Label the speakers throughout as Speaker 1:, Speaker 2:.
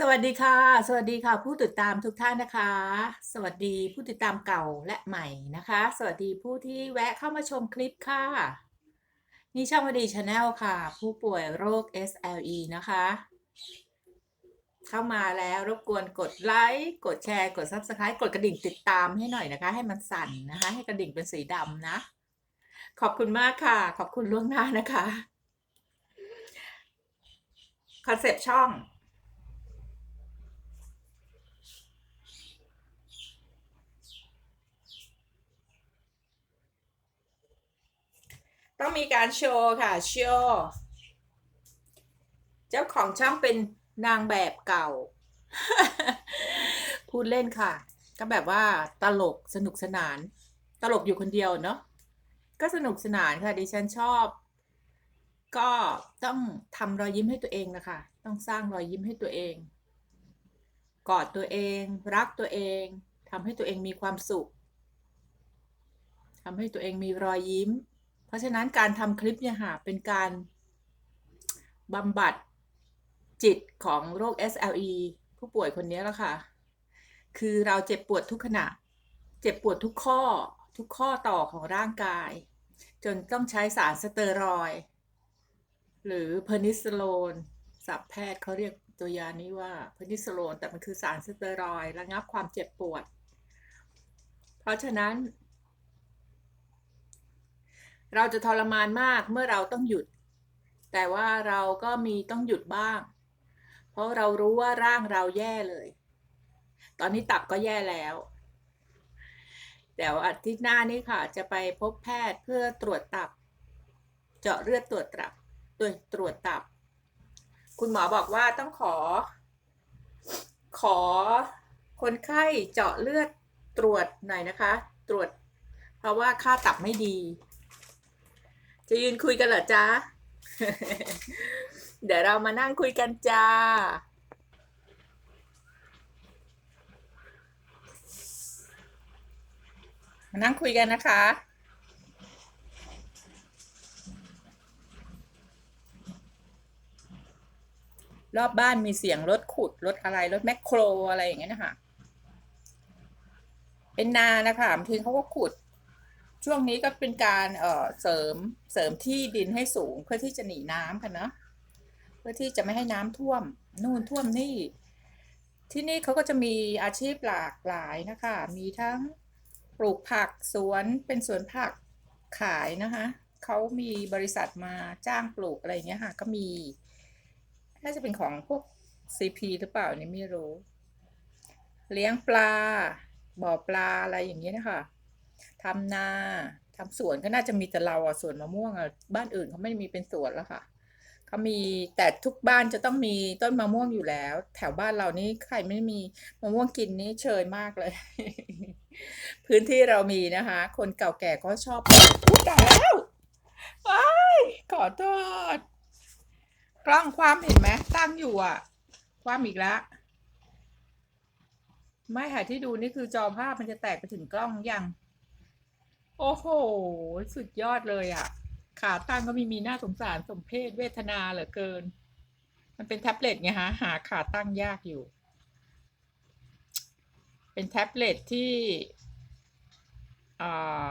Speaker 1: สวัสดีค่ะ สวัสดีค่ะ ผู้ติดตามทุกท่านนะคะ สวัสดีผู้ติดตามเก่าและใหม่นะคะ สวัสดีผู้ที่แวะเข้ามาชมคลิปค่ะ นี่ช่องวดีชาแนลค่ะ ผู้ป่วยโรค SLE นะคะ เข้ามาแล้วรบกวนกดไลค์กดแชร์กด Subscribe กดกระดิ่งติดตามให้หน่อยนะคะ ให้มันสั่นนะคะ ให้กระดิ่งเป็นสีดำนะ ขอบคุณมากค่ะ ขอบคุณล่วงหน้านะคะคอนเซปต์ช่อง ต้องมีการโชว์ค่ะ โชว์เจ้าของช่องเป็นนางแบบเก่า พูดเล่นค่ะ ก็แบบว่าตลกสนุกสนาน ตลกอยู่คนเดียวเนาะก็สนุกสนานค่ะดิฉันชอบ ก็ต้องทำรอยยิ้มให้ตัวเองนะคะ ต้องสร้างรอยยิ้มให้ตัวเอง กอดตัวเอง รักตัวเองทำให้ตัวเองมีความสุขทำให้ตัวเองมีรอยยิ้ม เพราะฉะนั้นการทำคลิปเนี่ยค่ะเป็นการบำบัดจิตของโรค SLE ผู้ป่วยคนนี้แล้วค่ะ คือเราเจ็บปวดทุกขณะ เจ็บปวดทุกข้อ ทุกข้อต่อของร่างกาย จนต้องใช้สารสเตียรอยหรือเพนิซิลโลนศัพท์แพทย์เขาเรียกตัวยานี้ว่าเพนิซิลโลนแต่มันคือสารสเตียรอยระงับความเจ็บปวด เพราะฉะนั้น เราจะทรมานมากเมื่อเราต้องหยุด แต่ว่าเราก็มีต้องหยุดบ้าง เพราะเรารู้ว่าร่างเราแย่เลย ตอนนี้ตับก็แย่แล้วเดี๋ยวอาทิตย์หน้านี้ค่ะจะไปพบแพทย์เพื่อตรวจตับ เจาะเลือดตรวจตับตรวจตรวจตับ คุณหมอบอกว่าต้องขอ ขอคนไข้เจาะเลือดตรวจหน่อยนะคะ ตรวจ เพราะว่าค่าตับไม่ดี จะยืนคุยกันเหรอจ๊ะ เดี๋ยวเรามานั่งคุยกันจ้า มานั่งคุยกันนะคะ รอบบ้านมีเสียงรถขุดรถอะไรรถแมคโครอะไรอย่างเงี้ยนะคะ เป็นนานะคะบางทีเขาก็ขุด ช่วงนี้ก็เป็นการเอ่อเสริมเสริมที่ดินให้สูงเพื่อที่จะหนีน้ำค่ะเนาะเพื่อที่จะไม่ให้น้ำท่วม นู่นท่วมนี่ ที่นี่เขาก็จะมีอาชีพหลากหลายนะคะ มีทั้งปลูกผักสวนเป็นสวนผักขายนะคะเขามีบริษัทมาจ้างปลูกอะไรอย่างเงี้ยค่ะ ก็มีน่าจะเป็นของพวก CP หรือเปล่านี่ไม่รู้ เลี้ยงปลาบ่อปลาอะไรอย่างเงี้ยนะคะ ทำนาทำสวนก็น่าจะมีแต่เราอะสวนมะม่วงอะบ้านอื่นเขาไม่มีเป็นสวนแล้วค่ะเขามีแต่ทุกบ้านจะต้องมีต้นมะม่วงอยู่แล้ว แถวบ้านเรานี่ใครไม่มีมะม่วงกินนี่เชยมากเลย พื้นที่เรามีนะคะ คนเก่าแก่ก็ชอบพูดแล้วว้ขอโทษกล้องความเห็นไหมตั้งอยู่อะ ความอีกแล้วไม่ค่ะที่ดูนี่คือจอภาพมันจะแตกไปถึงกล้องยัง โอ้โห สุดยอดเลยอะ่ะ ขาตั้งก็มีมีน่าสงสารสมเพศเวทนาเหลือเกิน มันเป็นแท็บเล็ตไงฮะ หาขาตั้งยากอยู่ เป็นแท็บเล็ตที่อ่า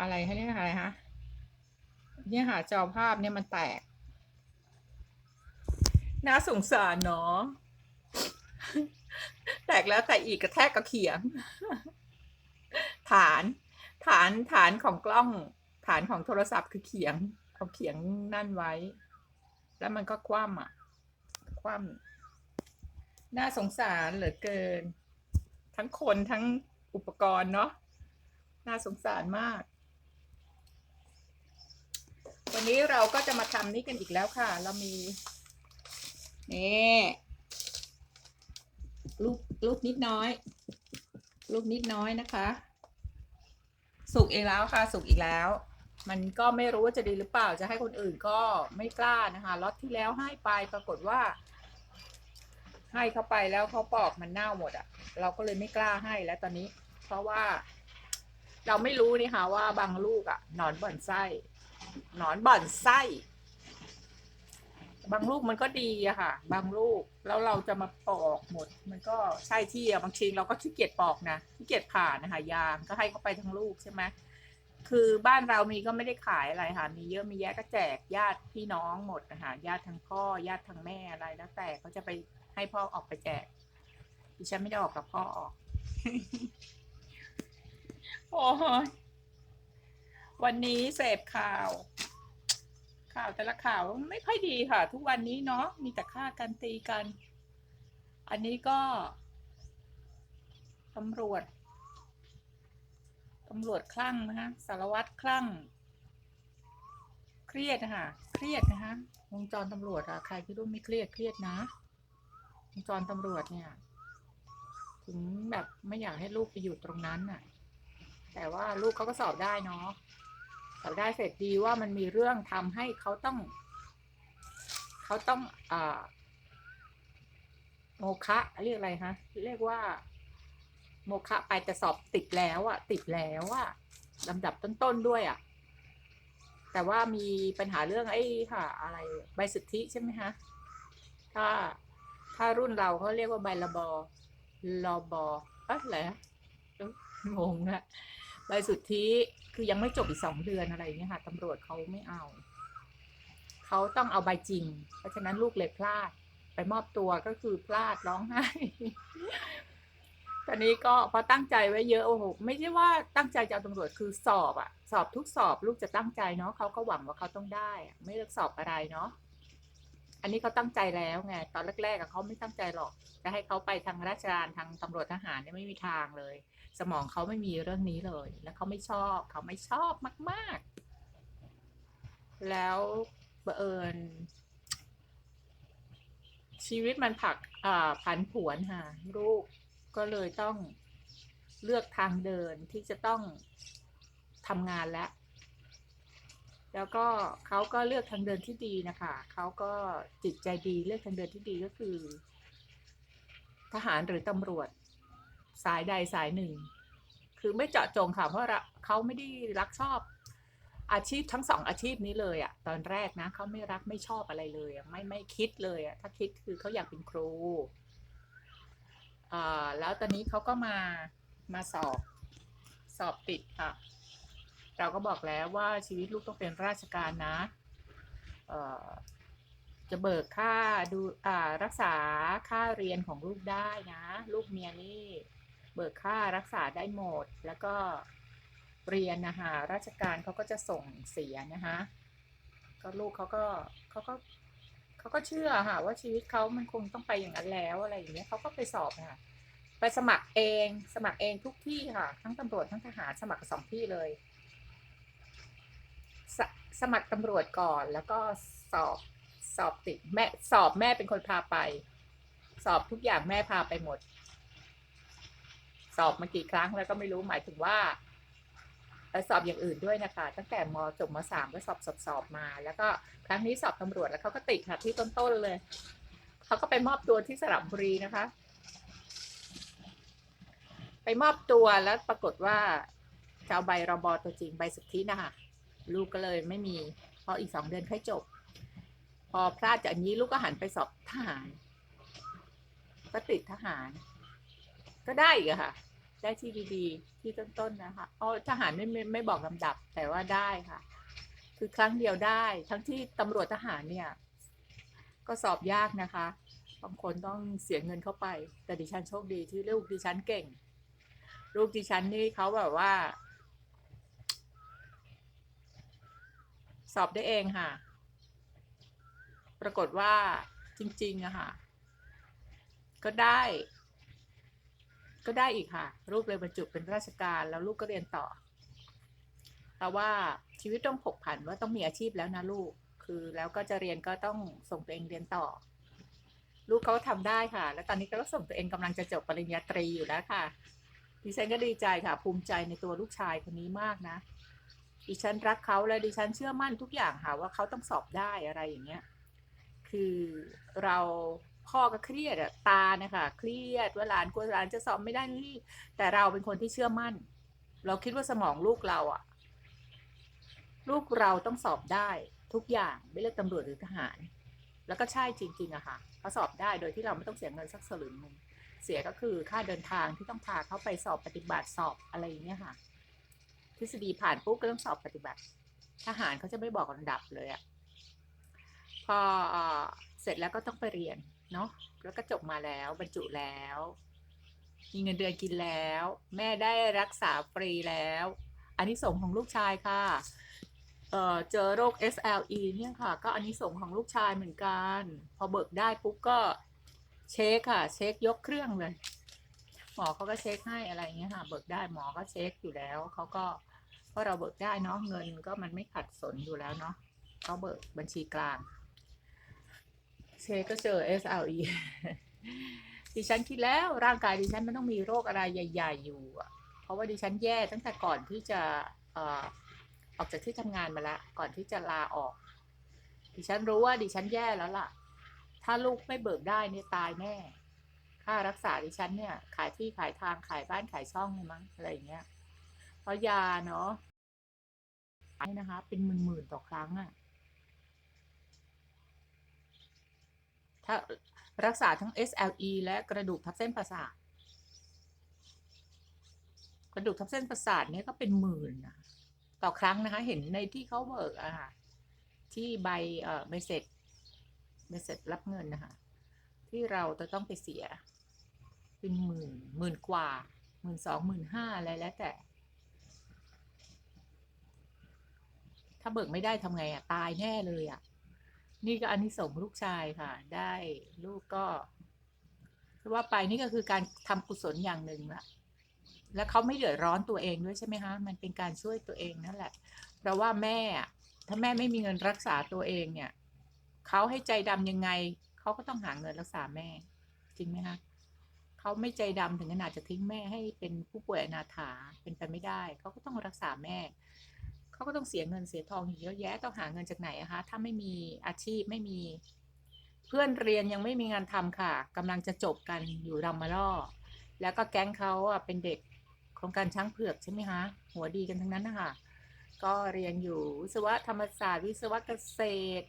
Speaker 1: อะไรคะเนี่ยอะไรฮะเนี่ยหาจอภาพเนี่ยมันแตก น่าสงสารเนาะแตกแล้วแต่อีกกระแทกกับเขียง ฐาน ฐานฐานของกล้องฐานของโทรศัพท์คือเขียง เอาเขียงนั่นไว้ แล้วมันก็คว่ำอะ คว่ำน่าสงสารเหลือเกิน ทั้งคนทั้งอุปกรณ์เนาะน่าสงสารมาก วันนี้เราก็จะมาทำนี่กันอีกแล้วค่ะ เรามี นี่ลูกลูกนิดน้อย ลูกนิดน้อยนะคะ สุกอีกแล้วค่ะ สุกอีกแล้ว มันก็ไม่รู้ว่าจะดีหรือเปล่าจะให้คนอื่นก็ไม่กล้านะคะล็อตที่แล้วให้ไปปรากฏว่า ให้เขาไปแล้วเขาปอกมันเน่าหมดอะ่ะ เราก็เลยไม่กล้าให้แล้วตอนนี้ เพราะว่า เราไม่รู้นี่ค่ะว่าบางลูกอะ่ะหนอนบ่อนไส้หนอนบ่อนไส้ บางลูกมันก็ดีอะค่ะ บางลูกแล้วเราจะมาปอกหมด มันก็ใช่ที่อะบางทีเราก็ขี้เกียจปอกนะขี้เกียจผ่านะคะยางก็ให้เขาไปทั้งลูกใช่ไหมคือบ้านเรามีก็ไม่ได้ขายอะไรค่ะ มีเยอะมีแยะก็แจกญาติพี่น้องหมดนะคะญาติทั้งพ่อญาติทั้งแม่อะไรแล้วแต่เขาจะไปให้พ่อออกไปแจกดิฉันไม่ได้ออกกับพ่อออกโอ้ยวันนี้เสพข่าว ข่าวแต่ละข่าวไม่ค่อยดีค่ะ ทุกวันนี้เนาะมีแต่ฆ่ากันตีกัน อันนี้ก็ตำรวจตำรวจคลั่งนะคะสารวัตรคลั่ง เครียดนะคะเครียดนะคะวงจรตำรวจอะใครที่รู้ไม่เครียดเครียดนะวงจรตำรวจเนี่ย ถึงแบบไม่อยากให้ลูกไปอยู่ตรงนั้นน่ะแต่ว่าลูกเขาก็สอบได้เนาะ สอบได้เสร็จดีว่ามันมีเรื่องทำให้เขาต้อง เขาต้องอโมคะเรียกอะไรฮะเรียกว่า โมคะไปแต่สอบติดแล้วอะติดแล้วอะลำดับต้นๆด้วยอะแต่ว่ามีปัญหาเรื่องไอ้ค่ะ อะไรใบสุทธิใช่ไหมฮะถ้าถ้ารุ่นเราเขาเรียกว่าใบระบอรอบอเอะอะไรนะงงอะ ใบสุทธิคือยังไม่จบอีกสองเดือนอะไรอย่างเงี้ยค่ะตำรวจเขาไม่เอา เขาต้องเอาใบจริง เพราะฉะนั้นลูกเลยพลาด ไปมอบตัวก็คือพลาดร้องไห้ตอนนี้ก็พอตั้งใจไว้เยอะโอ้โหไม่ใช่ว่าตั้งใจจะเอาตำรวจคือสอบอะสอบทุกสอบลูกจะตั้งใจเนาะเขาก็หวังว่าเขาต้องได้ ไม่เลือกสอบอะไรเนาะ อันนี้เขาตั้งใจแล้วไงตอนแรกๆเขาไม่ตั้งใจหรอกจะให้เขาไปทางราชการทางตำรวจทหารเนี่ยไม่มีทางเลย สมองเขาไม่มีเรื่องนี้เลย แล้วเขาไม่ชอบเขาไม่ชอบมากๆ แล้วบังเอิญชีวิตมันผักอ่าผันผวนค่ะลูกก็เลยต้องเลือกทางเดินที่จะต้องทำงานแล้ว แล้วก็เขาก็เลือกทางเดินที่ดีนะคะเขาก็จิตใจดีเลือกทางเดินที่ดีก็คือ ทหารหรือตำรวจ สายใดสายหนึ่ง คือไม่เจาะจงค่ะเพราะเขาไม่ได้รักชอบอาชีพทั้งสองอาชีพนี้เลยอะตอนแรกนะเขาไม่รักไม่ชอบอะไรเลยไม่ไม่คิดเลยอะถ้าคิดคือเขาอยากเป็นครูอ่าแล้วตอนนี้เขาก็มามาสอบสอบติดค่ะ เราก็บอกแล้วว่าชีวิตลูกต้องเป็นราชการนะจะเบิกค่าดูรักษาค่าเรียนของลูกได้นะ ลูกเมียนี่เบิกค่ารักษาได้หมด แล้วก็เรียนนะคะราชการเขาก็จะส่งเสียนะคะก็ลูกเขาก็เขาก็เขาก็เชื่อค่ะว่าชีวิตเขามันคงต้องไปอย่างนั้นแล้วอะไรอย่างเงี้ยเขาก็ไปสอบค่ะไปสมัครเอง สมัครเองทุกที่ค่ะ ทั้งตำรวจทั้งทหารสมัครสองที่เลย สสมัครตำรวจก่อน แล้วก็สอบสอบติดแม่สอบแม่เป็นคนพาไป สอบทุกอย่างแม่พาไปหมด สอบมากี่ครั้งแล้วก็ไม่รู้หมายถึงว่าสอบอย่างอื่นด้วยนะคะ ตั้งแต่มจบมสามก็สอบสอบสอบมา แล้วก็ครั้งนี้สอบตำรวจแล้วเขาก็ติดค่ะที่ต้นๆเลยเขาก็ไปมอบตัวที่สระบุรีนะคะ ไปมอบตัวแล้วปรากฏว่าจะเอาใบรบตัวจริงใบสุทธินะคะ ลูกก็เลยไม่มีพราะอีกสองเดือนค่อยจบ พอพลาดจากนี้ลูกก็หันไปสอบทหาร ก็ติดทหาร ก็ได้อีกอะค่ะ ได้ที่ดีๆ ที่ต้นๆนะคะอ๋อทหารไม่ไม่ไม่บอกลำดับแต่ว่าได้ค่ะ คือครั้งเดียวได้ ทั้งที่ตำรวจทหารเนี่ย ก็สอบยากนะคะบางคนต้องเสียเงินเข้าไป แต่ดิฉันโชคดีที่ลูกดิฉันเก่ง ลูกดิฉันนี่เขาแบบว่า สอบได้เองค่ะ ปรากฏว่าจริงๆอะค่ะ ก็ได้ ก็ได้อีกค่ะ ลูกเลยบรรจุเป็นราชการแล้วลูกก็เรียนต่อ แต่ว่าชีวิตต้องผกผันว่าต้องมีอาชีพแล้วนะลูก คือแล้วก็จะเรียนก็ต้องส่งตัวเองเรียนต่อ ลูกเขาทำได้ค่ะ แล้วตอนนี้ก็ส่งตัวเองกำลังจะจบปริญญาตรีอยู่แล้วค่ะดิฉันก็ดีใจค่ะ ภูมิใจในตัวลูกชายคนนี้มากนะ ดิฉันรักเขาและดิฉันเชื่อมั่นทุกอย่างค่ะว่าเขาต้องสอบได้อะไรอย่างเงี้ย คือเราพ่อก็เครียดอะตานะคะเครียดว่าหลานกลัวหลานจะสอบไม่ได้นี่แต่เราเป็นคนที่เชื่อมั่น เราคิดว่าสมองลูกเราอะลูกเราต้องสอบได้ทุกอย่างไม่เลือกตำรวจหรือทหาร แล้วก็ใช่จริงๆอะค่ะเขาสอบได้โดยที่เราไม่ต้องเสียเงินสักสลึงนึงเสียก็คือค่าเดินทางที่ต้องพาเขาไปสอบปฏิบัติสอบอะไรอย่างเงี้ยค่ะ ทฤษฎีผ่านปุ๊บก็ต้องสอบปฏิบัติ ทหารเขาจะไม่บอกลำดับเลยอะพอเสร็จแล้วก็ต้องไปเรียนเนาะแล้วก็จบมาแล้วบรรจุแล้ว มีเงินเดือนกินแล้ว แม่ได้รักษาฟรีแล้ว อันนี้ส่งของลูกชายค่ะเเจอโรค SLE เนี่ยค่ะ ก็อันนี้ส่งของลูกชายเหมือนกัน พอเบิกได้ปุ๊บก็เช็คค่ะ เช็คยกเครื่องเลย หมอเขาก็เช็คให้อะไรเงี้ยค่ะ เบิกได้หมอก็เช็คอยู่แล้วเขาก็เพราะเราเบิกได้เนาะเงินก็มันไม่ขัดสนอยู่แล้วเนาะเขาเบิกบัญชีกลางเช็คก็เจอ SLE ดิฉันคิดแล้วร่างกายดิฉันมันต้องมีโรคอะไรใหญ่ ๆ อยู่เพราะว่าดิฉันแย่ตั้งแต่ก่อนที่จะเอ่อออกจากที่ทำงานมาละก่อนที่จะลาออก ดิฉันรู้ว่าดิฉันแย่แล้วล่ะ ถ้าลูกไม่เบิกได้เนี่ยตายแน่ ค่ารักษาดิฉันเนี่ย ขายที่ขายทางขายบ้านขายช่องเลยมั้งอะไรอย่างเงี้ย เพราะยาเนาะนี่นะคะ เป็นหมื่นๆต่อครั้งอะถ้ารักษาทั้ง SLE และกระดูกทับเส้นประสาท กระดูกทับเส้นประสาทเนี่ยก็เป็นหมื่นนะต่อครั้งนะคะ เห็นในที่เขาเบิกอะค่ะ ที่ใบเอ่อใบเสร็จใบเสร็จรับเงินนะคะ ที่เราจะต้องไปเสีย เป็นหมื่นหมื่นกว่าหมื่นสองหมื่นห้าอะไรแล้วแต่ ถ้าเบิกไม่ได้ทำไงอะตายแน่เลยอะนี่ก็อันนี้ส่งลูกชายค่ะ ได้ลูกก็คือว่าไปนี่ก็คือการทำกุศลอย่างหนึ่งละแล้วเขาไม่เดือดร้อนตัวเองด้วยใช่ไหมคะมันเป็นการช่วยตัวเองนั่นแหละ เพราะว่าแม่อะถ้าแม่ไม่มีเงินรักษาตัวเองเนี่ยเขาให้ใจดำยังไง เขาก็ต้องหาเงินรักษาแม่ จริงไหมคะ เขาไม่ใจดำถึงขนาดจะทิ้งแม่ให้เป็นผู้ป่วยอนาถาเป็นไปไม่ได้ เขาก็ต้องรักษาแม่ เขาก็ต้องเสียเงินเสียทองอีกเยอะแยะต้องหาเงินจากไหนอะคะ ถ้าไม่มีอาชีพไม่มี เพื่อนเรียนยังไม่มีงานทำค่ะกำลังจะจบกันอยู่รำมาล่อแล้วก็แก๊งเขาอะเป็นเด็กโครงการช้างเผือกใช่ไหมคะหัวดีกันทั้งนั้นนะคะก็เรียนอยู่วิศวะธรรมศาสตร์ วิศวะเกษตร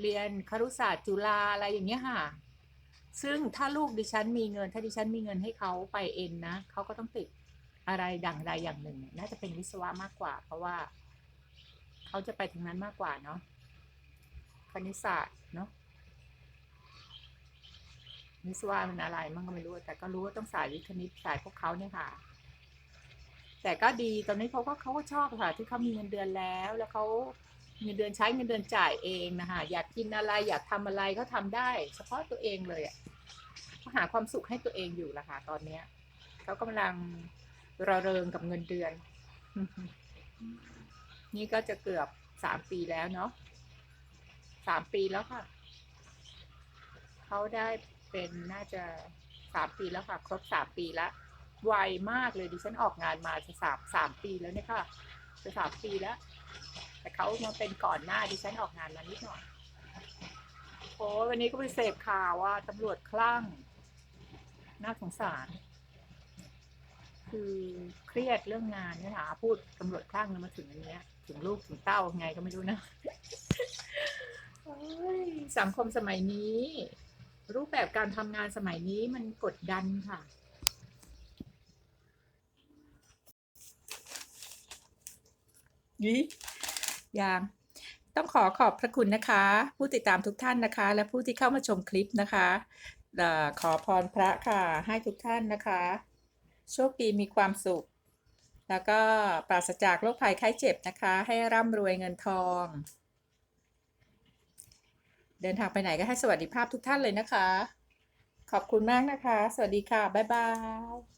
Speaker 1: เรียนครุศาสตร์จุฬาอะไรอย่างเงี้ยค่ะ ซึ่งถ้าลูกดิฉันมีเงิน ถ้าดิฉันมีเงินให้เขาไปเองนนะเขาก็ต้องติดอะไรดังใดอย่างหนึ่งน่าจะเป็นวิศวะมากกว่า เพราะว่าเขาจะไปทางนั้นมากกว่าเนาะคณิตศาสตร์เนาะวิศวะมันอะไรมันก็ไม่รู้ แต่ก็รู้ว่าต้องสายวิคณิตสายพวกเขาเนี่ยค่ะ แต่ก็ดีตอนนี้เขาก็เขาก็ชอบค่ะ ที่เขามีเงินเดือนแล้ว แล้วเขา เงินเดือนใช้เงินเดือนจ่ายเองนะคะอยากกินอะไรอยากทำอะไรเขาทำได้ เฉพาะตัวเองเลยอะหาความสุขให้ตัวเองอยู่ละค่ะตอนเนี้ยเขากำลังระเริงกับเงินเดือน นี่ก็จะเกือบสามปีแล้วเนาะสามปีแล้วค่ะ เขาได้เป็นน่าจะสามปีแล้วค่ะ ครบสามปีล้วไวมากเลยดิฉันออกงานมาจะสามสามปีแล้วเนี่ยค่ะจะสามปีแล้ว แต่เขามาเป็นก่อนหน้าดิฉันออกงานมานิดหน่อยโอ้วันนี้ก็ไปเสพข่าวว่าตำรวจคลั่งน่าสงสาร คือเครียดเรื่องงานเนี่ยค่ะพูดตำรวจคลั่งแล้วมาถึงอันเนี้ย ถึงลูกถึงเต้าไงก็ไม่รู้นะสังคมสมัยนี้ รูปแบบการทำงานสมัยนี้มันกดดันค่ะนี่ ยังต้องขอขอบพระคุณนะคะ ผู้ติดตามทุกท่านนะคะ และผู้ที่เข้ามาชมคลิปนะคะขอพรพระค่ะให้ทุกท่านนะคะ โชคดีมีความสุข แล้วก็ปราศจากโรคภัยไข้เจ็บนะคะ ให้ร่ำรวยเงินทอง เดินทางไปไหนก็ให้สวัสดิภาพทุกท่านเลยนะคะ ขอบคุณมากนะคะ สวัสดีค่ะ บ๊ายบาย